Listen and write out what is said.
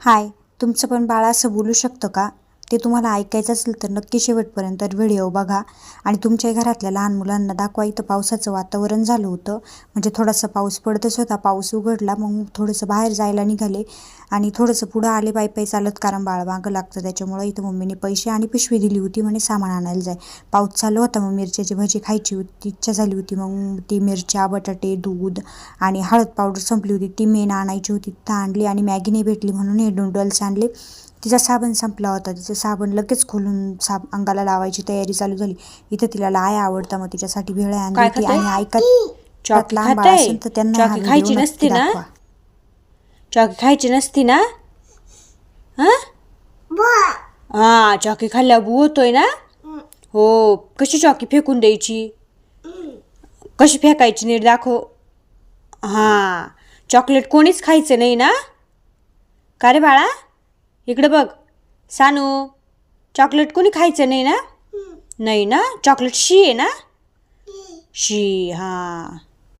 हाय तुमचं पण बाळ असं बोलू शकतं का? ते तुम्हाला ऐकायचं असेल तर नक्की शेवटपर्यंत व्हिडिओ बघा. आणि तुमच्या घरातल्या लहान मुलांना दाखवा इथं पावसाचं वातावरण झालं होतं. म्हणजे थोडासा पाऊस पडतच होता पाऊस उघडला मग थोडंसं बाहेर जायला निघाले. आणि थोडंसं पुढं आले पायी पायी चालत कारण बाळ मागं लागतं त्याच्यामुळं इथं मम्मीने पैसे आणि पिशवी दिली होती म्हणे सामान आणायला जाय. पाऊस चालू होता मग मिरच्याची भजी खायची होती इच्छा झाली होती मग ती मिरच्या बटाटे दूध आणि हळद पावडर संपली होती. ती मेन आणायची होती तिथं आणली आणि मॅगी नाही भेटली म्हणून हे नूडल्स आणले. तिचा साबण संपला होता. तिचं साबण लगेच खोलून साब अंगाला लावायची तयारी चालू झाली. इथं तिला लाय आवडता मग तिच्यासाठी भेळ आणली होती? आणि ऐकत चॉकी लहान बाळ खाते. असेल तर त्यांना हा चॉकी व्हिडिओ खायची नक्की नसती ना? दाखवा. चॉकी खायची नसती ना? हा? हा चॉकी खाल्ल्या बू होतोय ना? हो कशी चॉकी फेकून द्यायची? कशी फेकायची नीट दाखव. हां चॉकलेट कोणीच खायचं नाही ना? का रे बाळा? इकडे बघ. सानू चॉकलेट कोणी खायचं नाही ना? नाही ना? चॉकलेट शी आहे ना? शी हां.